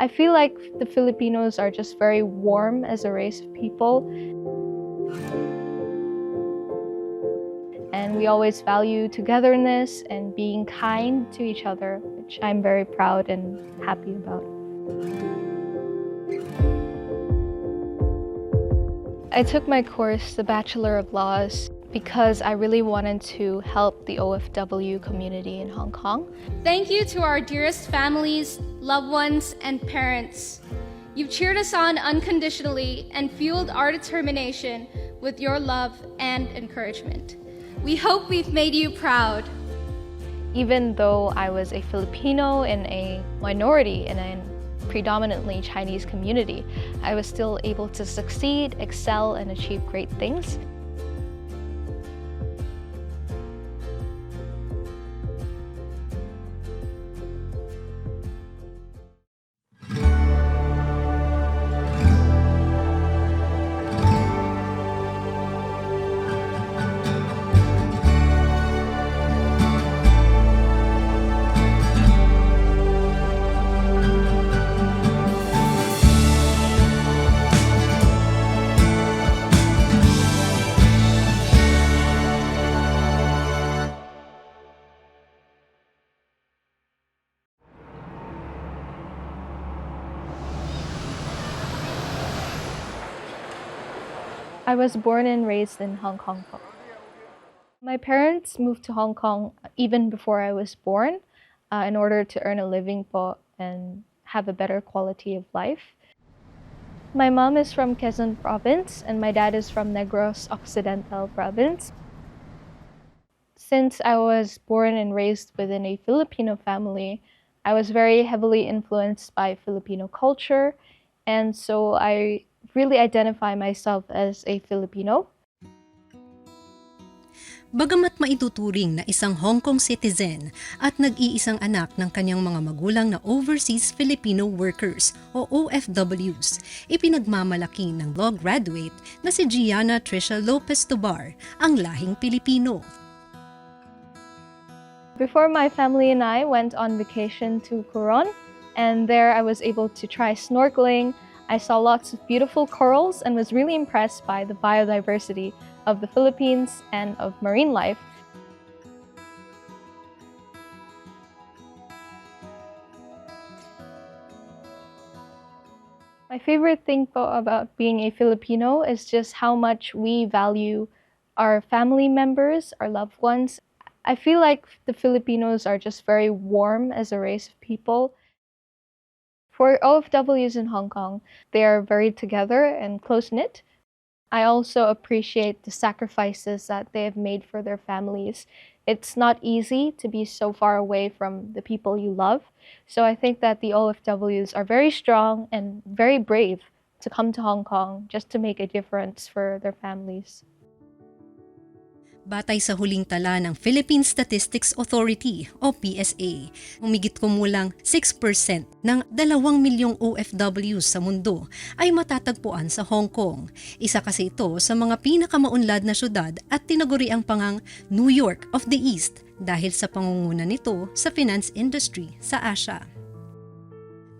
I feel like the Filipinos are just very warm as a race of people. And we always value togetherness and being kind to each other, which I'm very proud and happy about. I took my course, the Bachelor of Laws, because I really wanted to help the OFW community in Hong Kong. Thank you to our dearest families, loved ones, and parents. You've cheered us on unconditionally and fueled our determination with your love and encouragement. We hope we've made you proud. Even though I was a Filipino in a minority in a predominantly Chinese community, I was still able to succeed, excel, and achieve great things. I was born and raised in Hong Kong. My parents moved to Hong Kong even before I was born uh, in order to earn a living and have a better quality of life. My mom is from Quezon province and my dad is from Negros Occidental province. Since I was born and raised within a Filipino family, I was very heavily influenced by Filipino culture and so I really identify myself as a Filipino. Bagamat maituturing na isang Hong Kong citizen at nag-iisang anak ng kanyang mga magulang na Overseas Filipino Workers o OFWs, ipinagmamalaki ng law graduate na si Gianna Tricia Lopez Tobar ang lahing Pilipino. Before my family and I went on vacation to Coron, and there I was able to try snorkeling. I saw lots of beautiful corals and was really impressed by the biodiversity of the Philippines and of marine life. My favorite thing about being a Filipino is just how much we value our family members, our loved ones. I feel like the Filipinos are just very warm as a race of people. For OFWs in Hong Kong, they are very together and close knit. I also appreciate the sacrifices that they have made for their families. It's not easy to be so far away from the people you love. So I think that the OFWs are very strong and very brave to come to Hong Kong just to make a difference for their families. Batay sa huling tala ng Philippine Statistics Authority o PSA, umigit kumulang 6% ng 2 milyong OFWs sa mundo ay matatagpuan sa Hong Kong. Isa kasi ito sa mga pinakamaunlad na syudad at tinaguri ang pangang New York of the East dahil sa pangunguna nito sa finance industry sa Asia.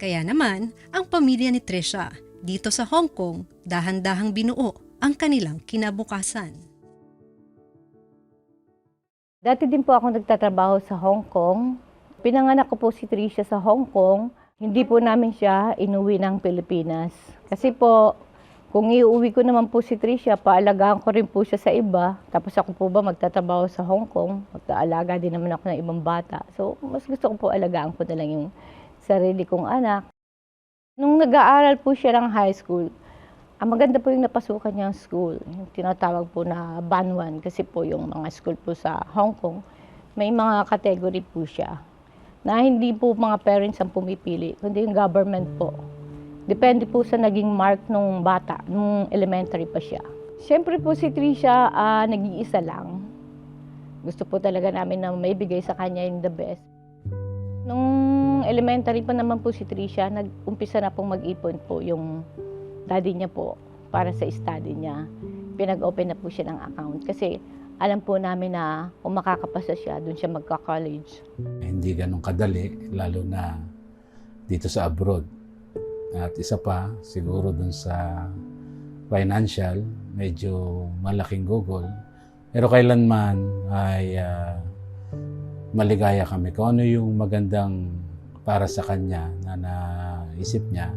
Kaya naman, ang pamilya ni Trisha dito sa Hong Kong dahan-dahang binuo ang kanilang kinabukasan. Dati din po ako nagtatrabaho sa Hong Kong. Pinanganak ko po si Tricia sa Hong Kong. Hindi po namin siya inuwi ng Pilipinas. Kasi po, kung iuwi ko naman po si Tricia, paalagaan ko rin po siya sa iba. Tapos ako po ba magtatrabaho sa Hong Kong, magtaalaga din naman ako ng ibang bata. So, mas gusto ko po alagaan ko na lang yung sarili kong anak. Nung nag-aaral po siya ng high school, ang maganda po yung napasukan niyang school, yung tinatawag po na Banwan, kasi po yung mga school po sa Hong Kong, may mga category po siya na hindi po mga parents ang pumipili, kundi yung government po. Depende po sa naging mark nung bata, nung elementary pa siya. Siyempre po si Trisha, ah, nag-iisa lang. Gusto po talaga namin na maibigay sa kanya yung the best. Nung elementary pa naman po si Trisha, nag-umpisa na pong mag-ipon po yung daddy niya po para sa study niya. Pinag-open na po siya ng account kasi alam po namin na kung makakapasa siya, doon siya magka-college. Hindi ganun kadali, lalo na dito sa abroad. At isa pa, siguro dun sa financial, medyo malaking gugol. Pero kailanman ay ah, maligaya kami kung ano yung magandang para sa kanya na naisip niya,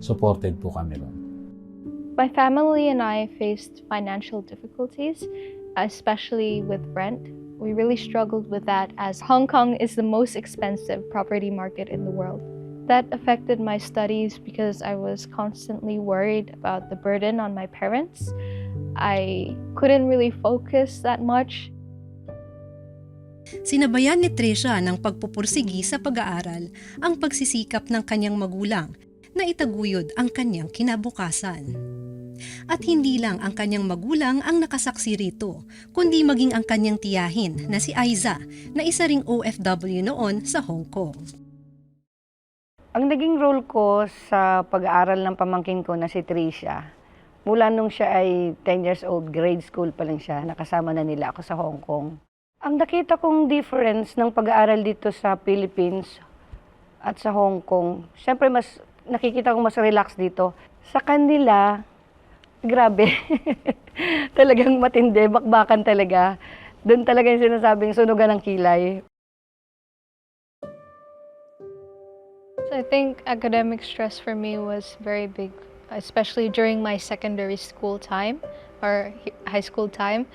supported po kami ron. My family and I faced financial difficulties, especially with rent. We really struggled with that as Hong Kong is the most expensive property market in the world. That affected my studies because I was constantly worried about the burden on my parents. I couldn't really focus that much Sinabayan ni Trisha ng pagpupursigi sa pag-aaral ang pagsisikap ng kanyang magulang na itaguyod ang kanyang kinabukasan. At hindi lang ang kanyang magulang ang nakasaksi rito, kundi maging ang kanyang tiyahin na si Aiza na isa ring OFW noon sa Hong Kong. Ang naging role ko sa pag-aaral ng pamangking ko na si Tricia, mula nung siya ay 10 years old, grade school pa lang siya, nakasama na nila ako sa Hong Kong. Ang nakita kong difference ng pag-aaral dito sa Philippines at sa Hong Kong, syempre mas nakikita kong mas relax dito. Sa kanila, grabe. Talagang matindi, bakbakan talaga. Doon talaga yung sinasabing sunugan ng kilay. So I think academic stress for me was very big, especially during my secondary school time or hi- high school time.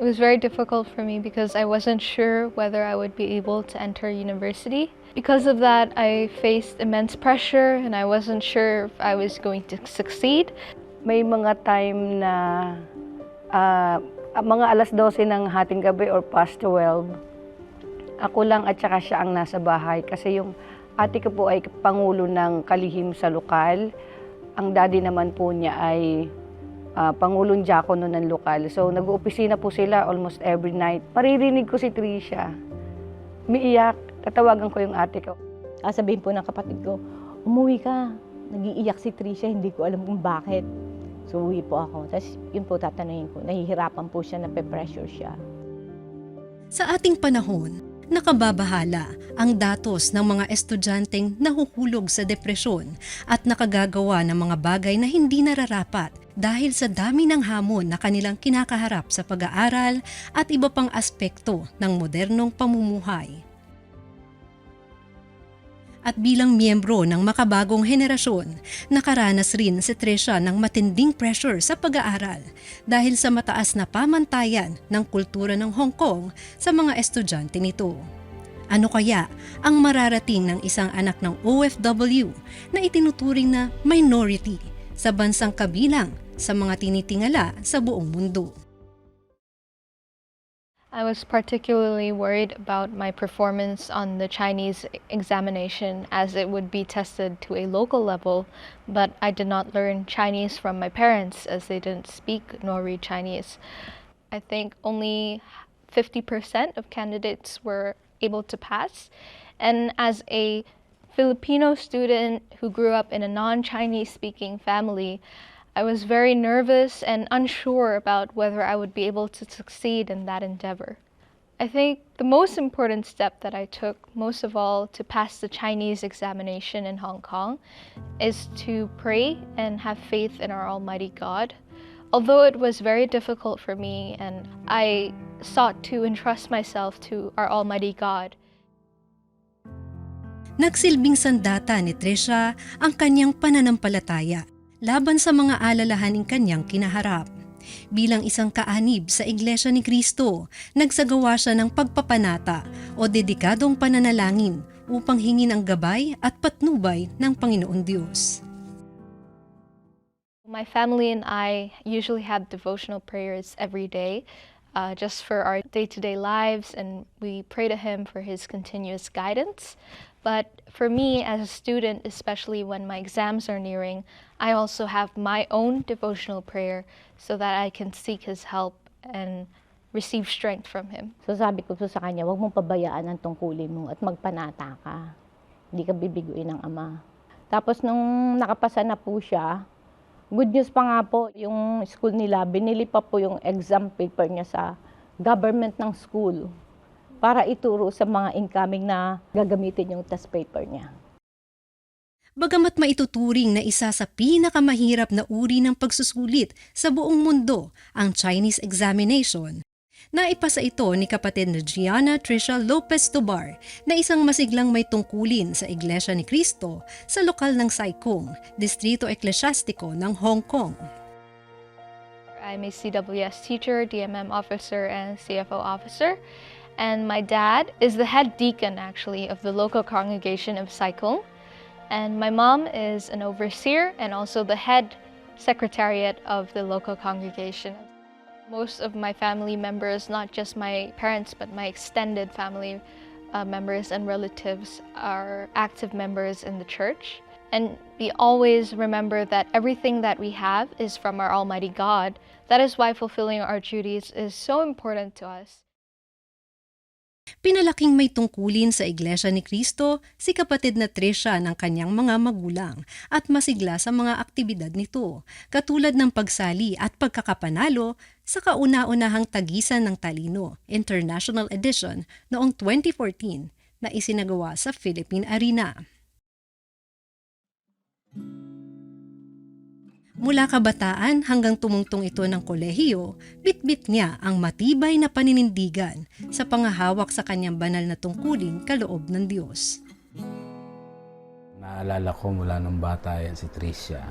It was very difficult for me because I wasn't sure whether I would be able to enter university. Because of that, I faced immense pressure and I wasn't sure if I was going to succeed. May mga time na ah, mga alas 12 ng hating gabi or past 12, ako lang at saka siya ang nasa bahay kasi yung ate ko po ay pangulo ng kalihim sa lokal. Ang daddy naman po niya ay ah, pangulong diakono ng lokal. So nag-uopisina po sila almost every night. Maririnig ko si Tricia. Miiyak. Tatawagan ko yung ate ko. Ah, sabihin po ng kapatid ko, umuwi ka. Nagiiyak si Tricia, hindi ko alam kung bakit. So, uwi po ako. Tapos, yun po tatanungin ko. Nahihirapan po siya, nape-pressure siya. Sa ating panahon, nakababahala ang datos ng mga estudyanteng nahuhulog sa depresyon at nakagagawa ng mga bagay na hindi nararapat dahil sa dami ng hamon na kanilang kinakaharap sa pag-aaral at iba pang aspekto ng modernong pamumuhay. At bilang miyembro ng makabagong henerasyon, nakaranas rin si Trisha ng matinding pressure sa pag-aaral dahil sa mataas na pamantayan ng kultura ng Hong Kong sa mga estudyante nito. Ano kaya ang mararating ng isang anak ng OFW na itinuturing na minority sa bansang kabilang sa mga tinitingala sa buong mundo? I was particularly worried about my performance on the Chinese examination as it would be tested to a local level, but I did not learn Chinese from my parents as they didn't speak nor read Chinese. I think only 50% of candidates were able to pass, and as a Filipino student who grew up in a non Chinese speaking family, I was very nervous and unsure about whether I would be able to succeed in that endeavor. I think the most important step that I took, most of all, to pass the Chinese examination in Hong Kong, is to pray and have faith in our Almighty God. Although it was very difficult for me and I sought to entrust myself to our Almighty God, Nagsilbing sandata ni Trisha ang kanyang pananampalataya laban sa mga alalahaning kanyang kinaharap. Bilang isang kaanib sa Iglesia ni Kristo, nagsagawa siya ng pagpapanata o dedikadong pananalangin upang hingin ang gabay at patnubay ng Panginoon Diyos. My family and I usually have devotional prayers every day, uh, just for our day to day lives, and we pray to Him for His continuous guidance. But for me, as a student, especially when my exams are nearing, I also have my own devotional prayer so that I can seek His help and receive strength from Him. So, sabi ko po sa kanya, huwag mong pabayaan ang tungkulin mo at magpanata ka. Hindi ka bibiguin ng ama. Tapos, nung nakapasa na po siya, good news pa nga po, yung school nila, binili pa po yung exam paper niya sa government ng school para ituro sa mga incoming na gagamitin yung test paper niya. Bagamat maituturing na isa sa pinakamahirap na uri ng pagsusulit sa buong mundo, ang Chinese examination, naipasa ito ni kapatid na Gianna Tricia Lopez Tobar na isang masiglang may tungkulin sa Iglesia ni Cristo sa lokal ng Saikong, Distrito Eklesyastiko ng Hong Kong. I'm a CWS teacher, DMM officer, and CFO officer. And my dad is the head deacon, actually, of the local congregation of Saikong. And my mom is an overseer and also the head secretariat of the local congregation. Most of my family members, not just my parents, but my extended family uh, members and relatives, are active members in the church. And we always remember that everything that we have is from our Almighty God. That is why fulfilling our duties is so important to us. Pinalaking may tungkulin sa Iglesia ni Cristo si kapatid na Trisha ng kanyang mga magulang at masigla sa mga aktibidad nito, katulad ng pagsali at pagkakapanalo sa kauna-unahang Tagisan ng Talino International Edition noong 2014 na isinagawa sa Philippine Arena. Mula kabataan hanggang tumungtong ito ng kolehiyo, bitbit niya ang matibay na paninindigan sa pangahawak sa kanyang banal na tungkulin kaloob ng Diyos. Naalala ko mula nung bata yan si Tricia,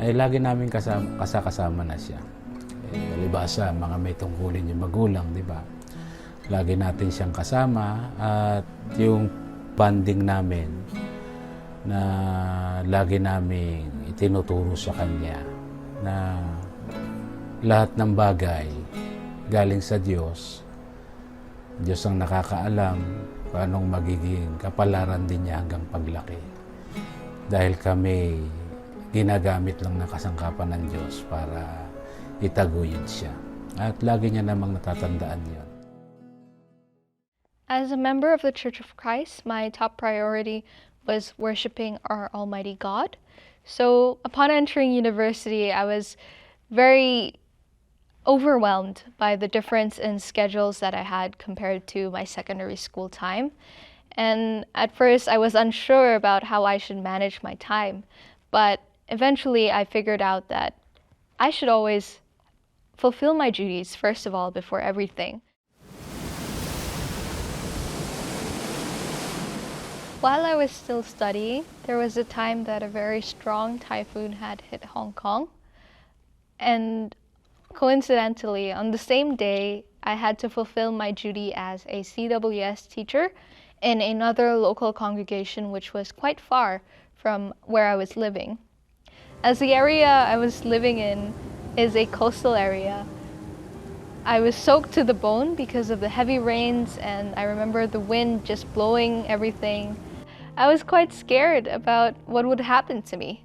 ay lagi namin kasama, kasakasama na siya. Eh, malibasa, mga may tungkulin yung magulang, di ba? Lagi natin siyang kasama at yung banding namin na lagi namin itinuturo sa kanya na lahat ng bagay galing sa Diyos. Diyos ang nakakaalam kung anong magiging kapalaran din niya hanggang paglaki. Dahil kami ginagamit lang ng kasangkapan ng Diyos para itaguyod siya. At lagi niya namang natatandaan yon. As a member of the Church of Christ, my top priority was worshiping our Almighty God. So upon entering university, I was very overwhelmed by the difference in schedules that I had compared to my secondary school time. And at first, I was unsure about how I should manage my time. But eventually, I figured out that I should always fulfill my duties, first of all, before everything. While I was still studying, there was a time that a very strong typhoon had hit Hong Kong. And coincidentally, on the same day, I had to fulfill my duty as a CWS teacher in another local congregation, which was quite far from where I was living. As the area I was living in is a coastal area, I was soaked to the bone because of the heavy rains, and I remember the wind just blowing everything. I was quite scared about what would happen to me.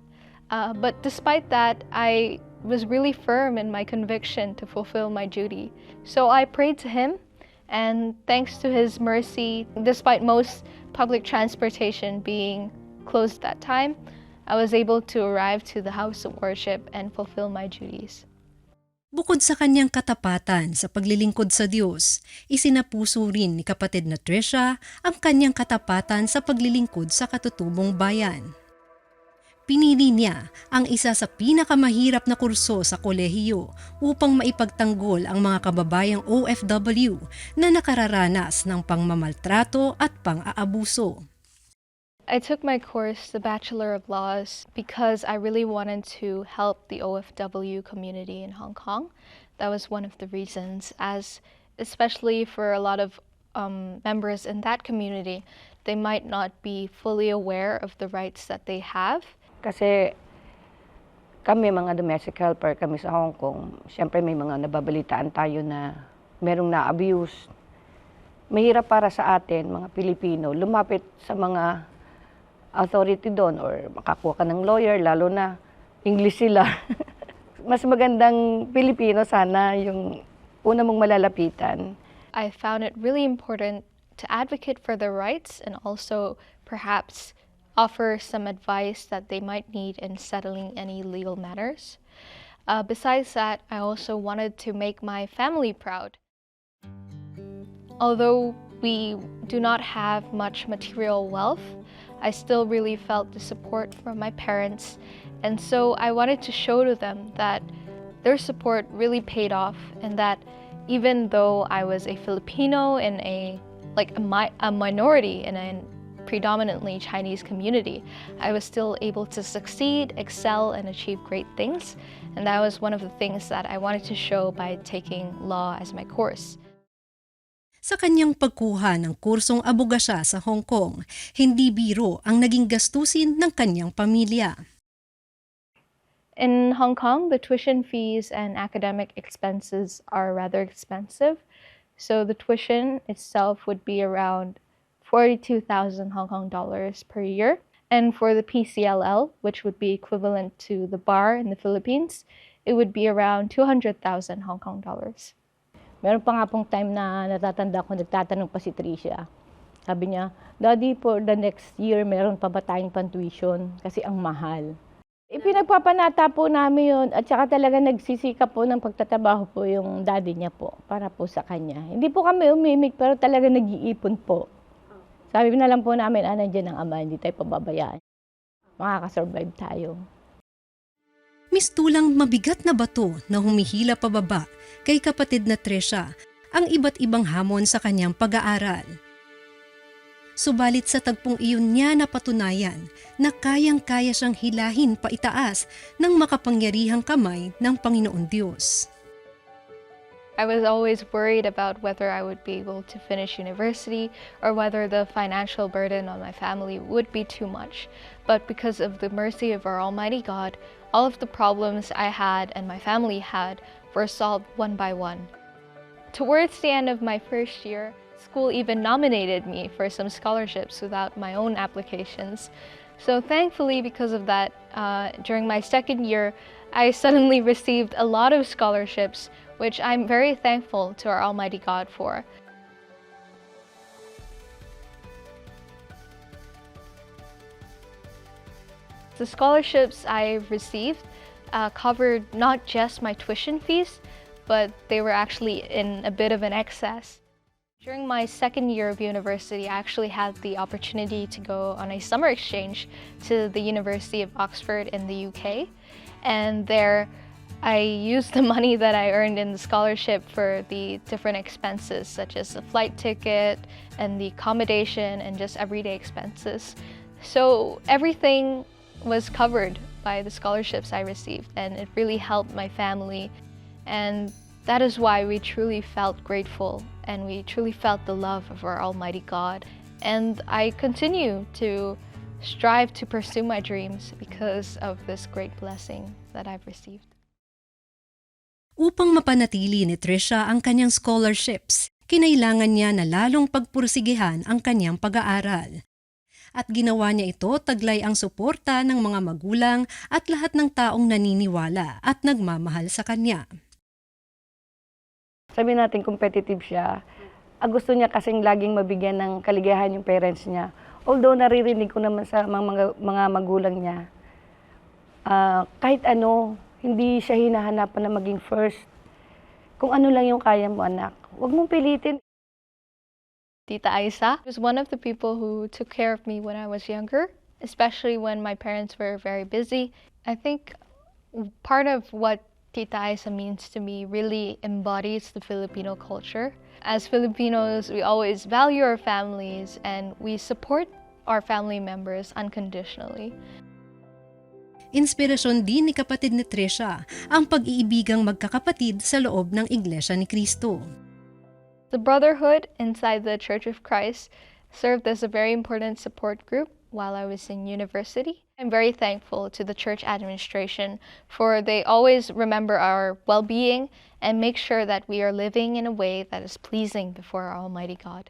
Uh, but despite that, I was really firm in my conviction to fulfill my duty. So I prayed to Him, and thanks to His mercy, despite most public transportation being closed that time, I was able to arrive to the house of worship and fulfill my duties. Bukod sa kanyang katapatan sa paglilingkod sa Diyos, isinapuso rin ni kapatid na Trisha ang kanyang katapatan sa paglilingkod sa katutubong bayan. Pinili niya ang isa sa pinakamahirap na kurso sa kolehiyo upang maipagtanggol ang mga kababayang OFW na nakararanas ng pangmamaltrato at pang-aabuso. I took my course, the Bachelor of Laws, because I really wanted to help the OFW community in Hong Kong. That was one of the reasons, as especially for a lot of um, members in that community, they might not be fully aware of the rights that they have. Kasi kami mga domestic helper, kami sa Hong Kong, siyempre may mga nababalitaan tayo na merong na-abuse. Mahirap para sa atin, mga Pilipino, lumapit sa mga authority doon or makakuha ka ng lawyer, lalo na English sila. Mas magandang Pilipino sana yung una mong malalapitan. I found it really important to advocate for their rights and also perhaps offer some advice that they might need in settling any legal matters. Uh, besides that, I also wanted to make my family proud. Although we do not have much material wealth, I still really felt the support from my parents. And so I wanted to show to them that their support really paid off and that even though I was a Filipino in a like a, mi- a minority in a predominantly Chinese community, I was still able to succeed, excel, and achieve great things. And that was one of the things that I wanted to show by taking law as my course. Sa kanyang pagkuha ng kursong abogasya sa Hong Kong, hindi biro ang naging gastusin ng kanyang pamilya. In Hong Kong, the tuition fees and academic expenses are rather expensive. So the tuition itself would be around 42,000 Hong Kong dollars per year. And for the PCLL, which would be equivalent to the bar in the Philippines, it would be around 200,000 Hong Kong dollars. Meron pa nga pong time na natatanda ko, nagtatanong pa si Tricia. Sabi niya, Daddy, for the next year, meron pa ba tayong pantuition? Kasi ang mahal. Ipinagpapanata po namin yun at saka talaga nagsisikap po ng pagtatrabaho po yung daddy niya po para po sa kanya. Hindi po kami umimik pero talaga nag-iipon po. Sabi na lang po namin, ah, nandiyan ang ama, hindi tayo pababayaan. Makakasurvive tayo. Mistulang mabigat na bato na humihila pababa kay kapatid na Tresha ang iba't ibang hamon sa kanyang pag-aaral. Subalit sa tagpong iyon niya napatunayan na kayang-kaya siyang hilahin pa itaas ng makapangyarihang kamay ng Panginoon Diyos. I was always worried about whether I would be able to finish university or whether the financial burden on my family would be too much. But because of the mercy of our Almighty God, all of the problems I had and my family had were solved one by one. Towards the end of my first year, school even nominated me for some scholarships without my own applications. So thankfully, because of that, uh, during my second year, I suddenly received a lot of scholarships, which I'm very thankful to our Almighty God for. The scholarships I received uh, covered not just my tuition fees, but they were actually in a bit of an excess. During my second year of university, I actually had the opportunity to go on a summer exchange to the University of Oxford in the UK. And there, I used the money that I earned in the scholarship for the different expenses, such as the flight ticket and the accommodation and just everyday expenses. So everything was covered by the scholarships I received, and it really helped my family. And that is why we truly felt grateful and we truly felt the love of our Almighty God. And I continue to strive to pursue my dreams because of this great blessing that I've received. Upang mapanatili ni Trisha ang kanyang scholarships, kinailangan niya na lalong pagpursigihan ang kanyang pag-aaral. At ginawa niya ito taglay ang suporta ng mga magulang at lahat ng taong naniniwala at nagmamahal sa kanya. Sabi natin competitive siya. Ang gusto niya kasing laging mabigyan ng kaligayahan yung parents niya. Although naririnig ko naman sa mga, mga, magulang niya, ah, kahit ano, hindi siya hinahanapan na maging first. Kung ano lang yung kaya mo, anak. Huwag mong pilitin. Tita Isa was one of the people who took care of me when I was younger, especially when my parents were very busy. I think part of what Tita Isa means to me really embodies the Filipino culture. As Filipinos, we always value our families and we support our family members unconditionally. Inspirasyon din ni kapatid ni Trisha ang pag-iibigang magkakapatid sa loob ng Iglesia ni Kristo. The brotherhood inside the Church of Christ served as a very important support group while I was in university. I'm very thankful to the church administration for they always remember our well-being and make sure that we are living in a way that is pleasing before our Almighty God.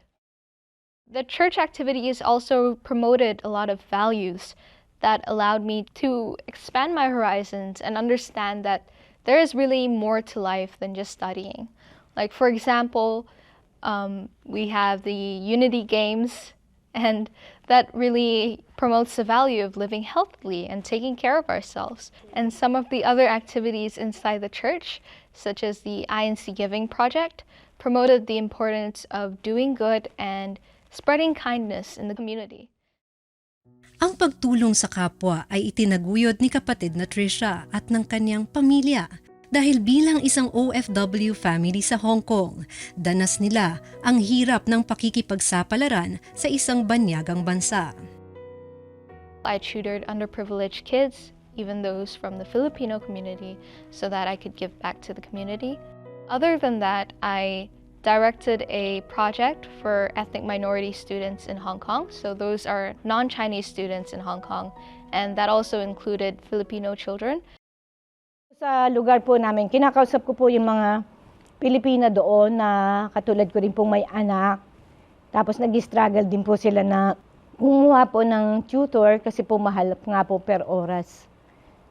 The church activities also promoted a lot of values that allowed me to expand my horizons and understand that there is really more to life than just studying. Like, for example, um, we have the Unity Games, and that really promotes the value of living healthily and taking care of ourselves. And some of the other activities inside the church, such as the INC Giving Project, promoted the importance of doing good and spreading kindness in the community. Ang pagtulong sa kapwa ay itinaguyod ni kapatid na Trisha at ng kanyang pamilya. Dahil bilang isang OFW family sa Hong Kong, danas nila ang hirap ng pakikipagsapalaran sa isang banyagang bansa. I tutored underprivileged kids, even those from the Filipino community, so that I could give back to the community. Other than that, I directed a project for ethnic minority students in Hong Kong. So those are non Chinese students in Hong Kong, and that also included Filipino children. Sa lugar po namin, kinakausap ko po yung mga Pilipina doon na katulad ko rin pong may anak. Tapos nag-struggle din po sila na kumuha po ng tutor kasi po mahal nga po per oras.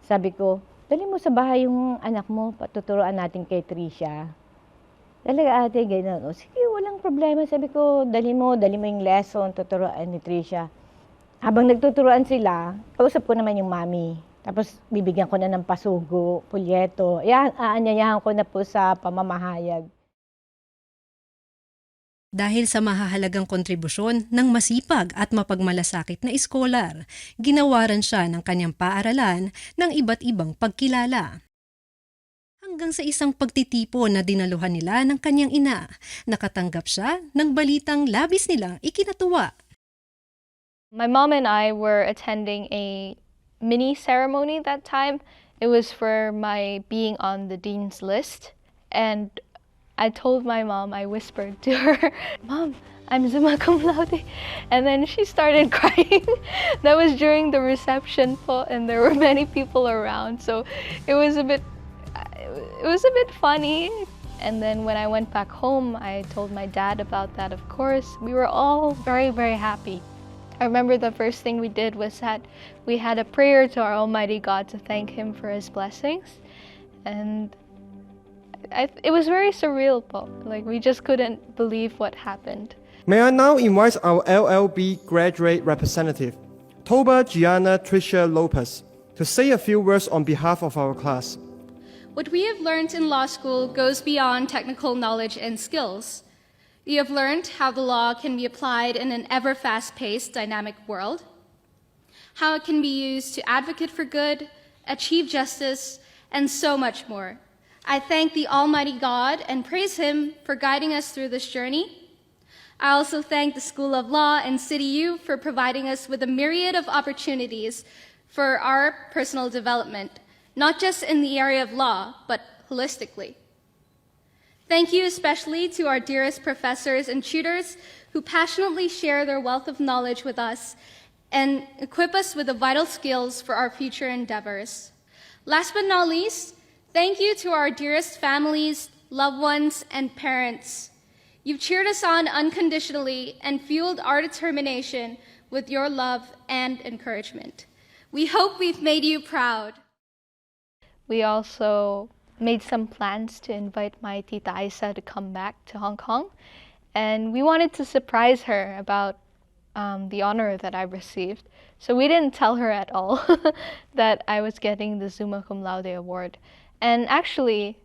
Sabi ko, dali mo sa bahay yung anak mo, patuturoan natin kay Tricia. Talaga ate, ganyan. O, sige, walang problema. Sabi ko, dali mo, dali mo yung lesson, tuturuan ni Tricia. Habang nagtuturuan sila, kausap ko naman yung mami. Tapos bibigyan ko na ng pasugo, pulyeto. Yan, aanyayahan ko na po sa pamamahayag. Dahil sa mahahalagang kontribusyon ng masipag at mapagmalasakit na iskolar, ginawaran siya ng kanyang paaralan ng iba't ibang pagkilala. Hanggang sa isang pagtitipo na dinaluhan nila ng kanyang ina, nakatanggap siya ng balitang labis nilang ikinatuwa. My mom and I were attending a mini ceremony that time. It was for my being on the dean's list. And I told my mom, I whispered to her, Mom, I'm Zuma cum laude. And then she started crying. that was during the reception and there were many people around. So it was a bit, it was a bit funny. And then when I went back home, I told my dad about that, of course. We were all very, very happy. I remember the first thing we did was that we had a prayer to our Almighty God to thank Him for His blessings. And I, it was very surreal, po. Like, we just couldn't believe what happened. May I now invite our LLB graduate representative, Toba Gianna Tricia Lopez, to say a few words on behalf of our class. What we have learned in law school goes beyond technical knowledge and skills. We have learned how the law can be applied in an ever fast paced, dynamic world, how it can be used to advocate for good, achieve justice, and so much more. I thank the Almighty God and praise Him for guiding us through this journey. I also thank the School of Law and City U for providing us with a myriad of opportunities for our personal development, not just in the area of law, but holistically. Thank you especially to our dearest professors and tutors who passionately share their wealth of knowledge with us and equip us with the vital skills for our future endeavors. Last but not least, thank you to our dearest families, loved ones, and parents. You've cheered us on unconditionally and fueled our determination with your love and encouragement. We hope we've made you proud. We also made some plans to invite my Tita Isa to come back to Hong Kong. And we wanted to surprise her about um, the honor that I received. So we didn't tell her at all that I was getting the Zuma Cum Laude award. And actually,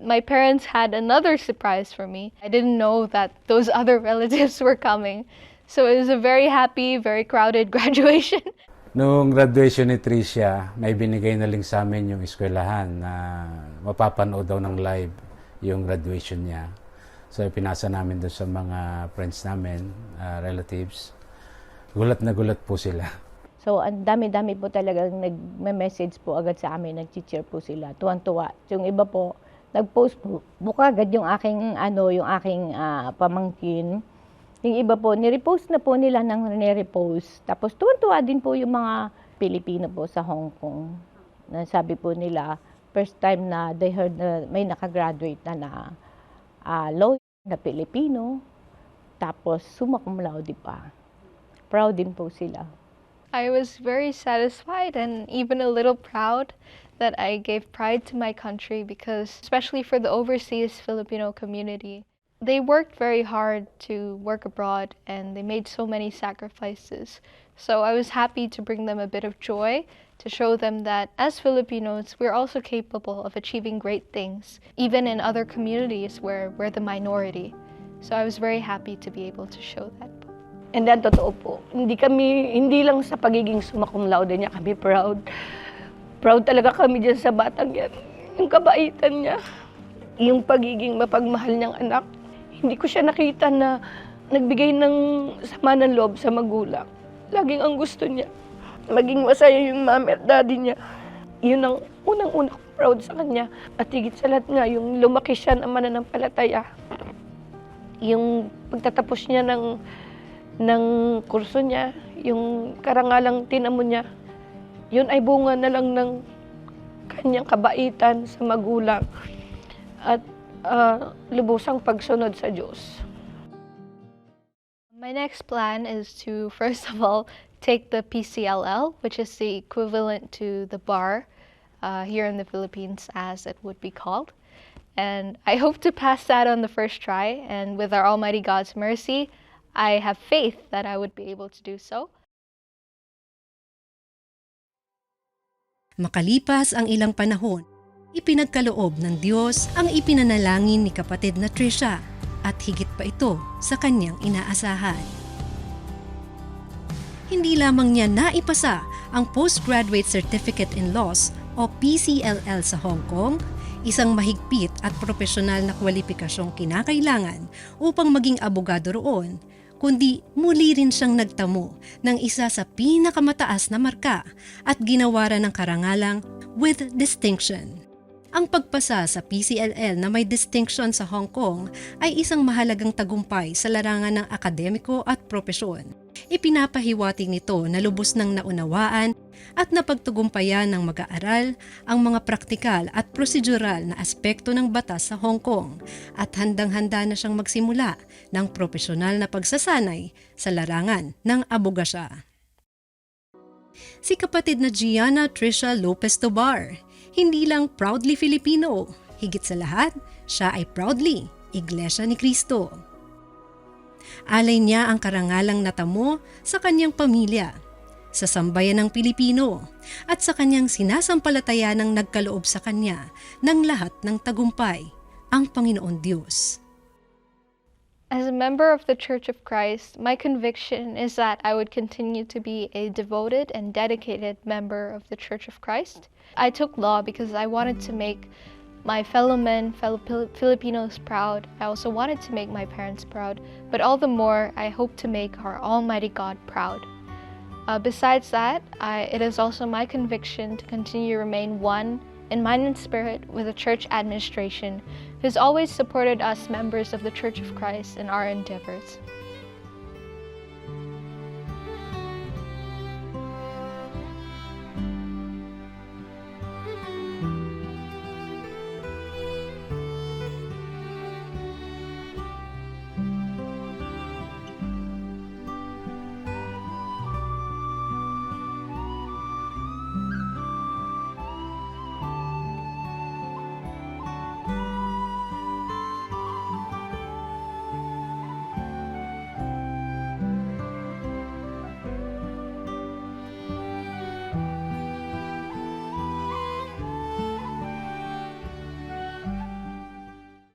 my parents had another surprise for me. I didn't know that those other relatives were coming. So it was a very happy, very crowded graduation. Noong graduation ni Tricia, may binigay na lang sa amin yung eskwelahan na mapapanood daw ng live yung graduation niya. So pinasa namin doon sa mga friends namin, ah, relatives. Gulat na gulat po sila. So, ang dami-dami po talagang nag-message po agad sa amin, nag-cheer po sila, tuwan-tuwa. Yung iba po, nag-post po, buka agad yung aking, ano, yung aking ah, pamangkin. Yung iba po, nirepost na po nila ng nirepost. Tapos tuwan-tuwa din po yung mga Pilipino po sa Hong Kong. Na sabi po nila, first time na they heard na may nakagraduate na na ah, lawyer na Pilipino. Tapos laude pa. Proud din po sila. I was very satisfied and even a little proud that I gave pride to my country because, especially for the overseas Filipino community, they worked very hard to work abroad and they made so many sacrifices. So I was happy to bring them a bit of joy to show them that as Filipinos, we're also capable of achieving great things, even in other communities where we're the minority. So I was very happy to be able to show that. And then, totoo po, hindi kami, hindi lang sa pagiging summa cum laude niya kami proud. Proud talaga kami dyan sa batang yan. Yung kabaitan niya, yung pagiging mapagmahal niyang anak. Hindi ko siya nakita na nagbigay ng sama ng loob sa magulang. Laging ang gusto niya, maging masaya yung mami at daddy niya. Yun ang unang-una proud sa kanya. At higit sa lahat nga, yung lumaki siya na mananampalataya. Yung pagtatapos niya ng, ng kurso niya, yung karangalang tinamo niya, yun ay bunga na lang ng kanyang kabaitan sa magulang at ah, lubusang pagsunod sa Diyos. My next plan is to, first of all, take the PCLL, which is the equivalent to the bar uh, here in the Philippines, as it would be called. And I hope to pass that on the first try. And with our Almighty God's mercy, I have faith that I would be able to do so. Makalipas ang ilang panahon, ipinagkaloob ng Diyos ang ipinanalangin ni kapatid na Trisha at higit pa ito sa kanyang inaasahan. Hindi lamang niya naipasa ang Postgraduate Certificate in Laws o PCLL sa Hong Kong, isang mahigpit at profesional na kwalipikasyong kinakailangan upang maging abogado roon, kundi muli rin siyang nagtamo ng isa sa pinakamataas na marka at ginawaran ng karangalang with distinction. Ang pagpasa sa PCLL na may distinction sa Hong Kong ay isang mahalagang tagumpay sa larangan ng akademiko at propesyon. Ipinapahiwatig nito na lubos ng naunawaan at napagtugumpayan ng mag-aaral ang mga praktikal at prosedural na aspekto ng batas sa Hong Kong at handang-handa na siyang magsimula ng profesional na pagsasanay sa larangan ng abogasya. Si kapatid na Gianna Trisha Lopez Tobar, hindi lang proudly Filipino, higit sa lahat, siya ay proudly Iglesia ni Cristo. Alay niya ang karangalang natamo sa kanyang pamilya, sa sambayan ng Pilipino, at sa kanyang sinasampalataya ng nagkaloob sa kanya ng lahat ng tagumpay, ang Panginoon Diyos. As a member of the Church of Christ, my conviction is that I would continue to be a devoted and dedicated member of the Church of Christ. I took law because I wanted to make my fellow men, fellow Filipinos proud. I also wanted to make my parents proud, but all the more, I hope to make our Almighty God proud. Uh, besides that, I, it is also my conviction to continue to remain one in mind and spirit with the church administration, who's always supported us members of the Church of Christ in our endeavors.